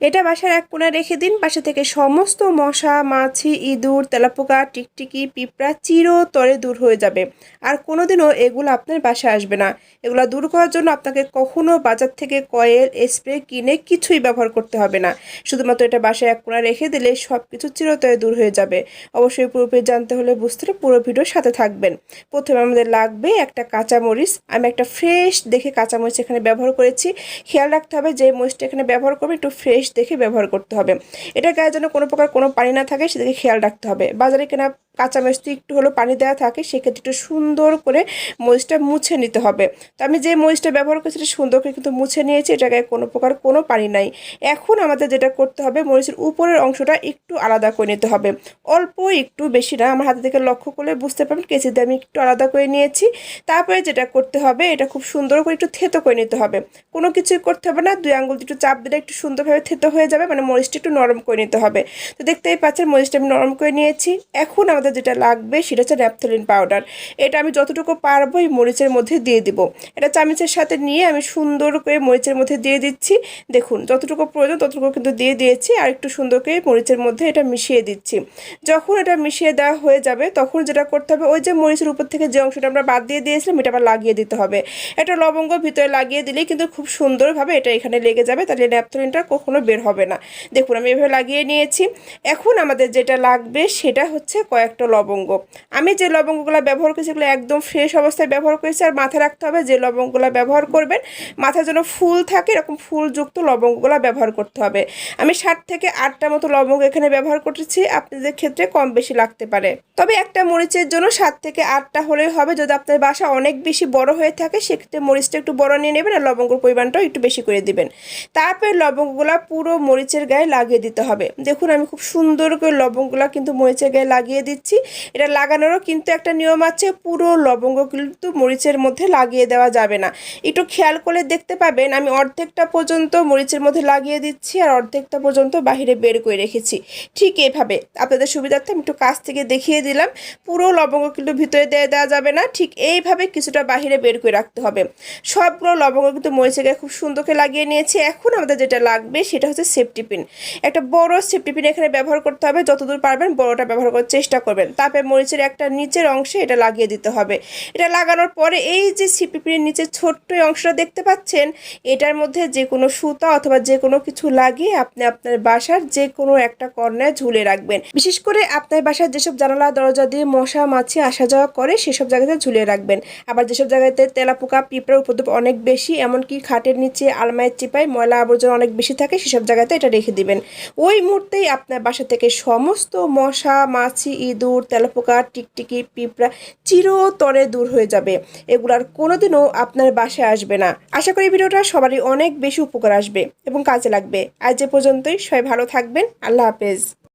এটা বাসার এক কোণে রেখে দিন। বাসা থেকে সমস্ত মশা, মাছি, ইঁদুর, তেলাপোকা, টিকটিকি, পিঁপড়া চিরতরে দূর হয়ে যাবে। আর কোনোদিনও এগুলো আপনার বাসায় আসবে না। এগুলো দূর করার জন্য আপনাকে কখনো বাজার থেকে কয়েল, স্প্রে কিনে কিছুই ব্যবহার করতে হবে না। শুধুমাত্র এটা বাসায় এক কোণা রেখে দিলে সব কিছু চিরতরে দূর হয়ে যাবে। অবশ্যই পুরোপুরি জানতে হলে বুঝতে পুরো ভিডিওর সাথে থাকবেন। প্রথমে আমাদের লাগবে একটা কাঁচামরিচ। আমি একটা ফ্রেশ দেখে কাঁচামরিচ এখানে ব্যবহার করেছি। খেয়াল রাখতে হবে যে মরিচটা এখানে ব্যবহার করবে একটু ফ্রেশ দেখে ব্যবহার করতে হবে। এটা গায়ে যেন কোনো প্রকার কোনো পানি না থাকে, সেদিকে খেয়াল রাখতে হবে। বাজারে কেনা কাঁচা মরিচটি একটু হলো পানি দেওয়া থাকে, সেক্ষেত্রে একটু সুন্দর করে মরিচটা মুছে নিতে হবে। তো আমি যে মরিচটা ব্যবহার করেছি সেটা সুন্দর করে কিন্তু মুছে নিয়েছি এটা গায়ে কোনো প্রকার কোনো পানি নাই। এখন আমাদের যেটা করতে হবে, মরিচের উপরের অংশটা একটু আলাদা করে নিতে হবে। অল্প একটু বেশি না, আমার হাতে থেকে লক্ষ্য করলে বুঝতে পারবেন কেজিতে আমি একটু আলাদা করে নিয়েছি। তারপরে যেটা করতে হবে, এটা খুব সুন্দর করে একটু থেতো করে নিতে হবে। কোনো কিছুই করতে হবে না, দুই আঙ্গুল একটু চাপ দিলে একটু সুন্দরভাবে থেতো হয়ে যাবে মানে মরিচটা একটু নরম করে নিতে হবে। তো দেখতেই পাচ্ছেন, মরিচটা আমি নরম করে নিয়েছি। এখন আমাদের যেটা লাগবে সেটা হচ্ছে ন্যাপথলিন পাউডার। এটা আমি যতটুকু পারব এই মরিচের মধ্যে দিয়ে দিব। এটা চামিচের সাথে নিয়ে আমি সুন্দর করে মরিচের মধ্যে দিয়ে দিচ্ছি। দেখুন, যতটুকু প্রয়োজন ততটুকু কিন্তু দিয়ে দিয়েছি আর একটু সুন্দর করে মরিচের মধ্যে এটা মিশিয়ে দিচ্ছি। যখন এটা মিশিয়ে দেওয়া হয়ে যাবে, তখন যেটা করতে হবে, ওই যে মরিচের উপর থেকে যে অংশটা আমরা বাদ দিয়ে দিয়েছিলাম, এটা আবার লাগিয়ে দিতে হবে। এটা লবঙ্গ ভিতরে লাগিয়ে দিলেই কিন্তু খুব সুন্দরভাবে এটা এখানে লেগে যাবে। তাহলে ন্যাপথলিনটা কখনো বের হবে না। দেখুন, আমি এভাবে লাগিয়ে নিয়েছি। এখন আমাদের যেটা লাগবে সেটা হচ্ছে কয়েকটা লবঙ্গ। আমি যে লবঙ্গগুলো ব্যবহার করেছি সেগুলো একদম ফ্রেশ অবস্থায় ব্যবহার করেছি আর মাথায় রাখতে হবে যে লবঙ্গগুলো ব্যবহার করবেন, মাথায় যেন ফুল থাকে, এরকম ফুলযুক্ত লবঙ্গগুলো ব্যবহার করতে হবে। আমি ষাট থেকে আটটা মতো লবঙ্গ এখানে ব্যবহার করেছি, আপনাদের ক্ষেত্রে কম বেশি লাগতে পারে। তবে একটা মরিচের জন্য সাত থেকে আটটা হলেই হবে। যদি আপনার বাসা অনেক বেশি বড় হয়ে থাকে, সেক্ষেত্রে মরিচটা একটু বড় নিয়ে নেবেন আর লবঙ্গর পরিমাণটাও একটু বেশি করে দিবেন। তারপরে লবঙ্গগুলো পুরো মরিচের গায়ে লাগিয়ে দিতে হবে। দেখুন, আমি খুব সুন্দর করে লবঙ্গগুলো কিন্তু মরিচের গায়ে লাগিয়ে দিচ্ছি। এটা লাগানোরও কিন্তু একটা নিয়ম আছে, পুরো লবঙ্গ কিন্তু মরিচের মধ্যে লাগিয়ে দেওয়া যাবে না। একটু খেয়াল করে দেখতে পাবেন, আমি অর্ধেকটা পর্যন্ত মরিচের মধ্যে লাগিয়ে দিচ্ছি আর অর্ধেকটা পর্যন্ত বাহিরে বের করে রেখেছি। ঠিক এভাবে। আপনাদের সুবিধার্থে আমি একটু কাছ থেকে দেখিয়ে দিলাম। পুরো লবঙ্গ কিন্তু ভিতরে দিয়ে দেওয়া যাবে না। ঠিক এইভাবে কিছুটা বাহিরে বের করে রাখতে হবে। সবগুলো লবঙ্গ কিন্তু মরিচের গায়ে খুব সুন্দর করে লাগিয়ে নিয়েছি। এখন আমাদের যেটা লাগবে সেটা হচ্ছে সেফটি পিন একটা বড় সেফটি পিন এখানে ব্যবহার করতে হবে, যতদূর পারবেন বড়টা ব্যবহার করার চেষ্টা করবেন। তারপরে মরিচের একটা নিচের অংশে এটা লাগিয়ে দিতে হবে। এটা লাগানোর পরে এই যে সেফটি পিনের নিচের ছোট্ট অংশটা দেখতে পাচ্ছেন, এটার মধ্যে যে কোনো সুতা অথবা যে কোনো কিছু লাগিয়ে আপনি আপনার বাসার যে কোনো একটা কর্নায় ঝুলে রাখবেন। বিশেষ করে আপনার বাসার যেসব জানালা, দরজা দিয়ে মশা, মাছি আসা যাওয়া করে, সেসব জায়গাতে ঝুলিয়ে রাখবেন। আবার যেসব জায়গাতে তেলাপোকা পিঁপড়ার উপদ্রব অনেক বেশি, এমনকি খাটের নিচে আলমায়ের চিপায় ময়লা আবর্জনা অনেক বেশি থাকে, সেসব জায়গাতে এটা রেখে দিবেন। ওই মুহূর্তেই আপনার বাসা থেকে সমস্ত মশা, মাছি, ইঁদুর, তেলাপোকা, টিকটিকি, পিঁপড়া চিরতরে দূর হয়ে যাবে। এগুলার কোনোদিনও আপনার বাসায় আসবে না। আশা করি ভিডিওটা সবারই অনেক বেশি উপকার আসবে এবং কাজে লাগবে। আজ এ পর্যন্তই। সবাই ভালো থাকবেন। আল্লাহ হাফেজ।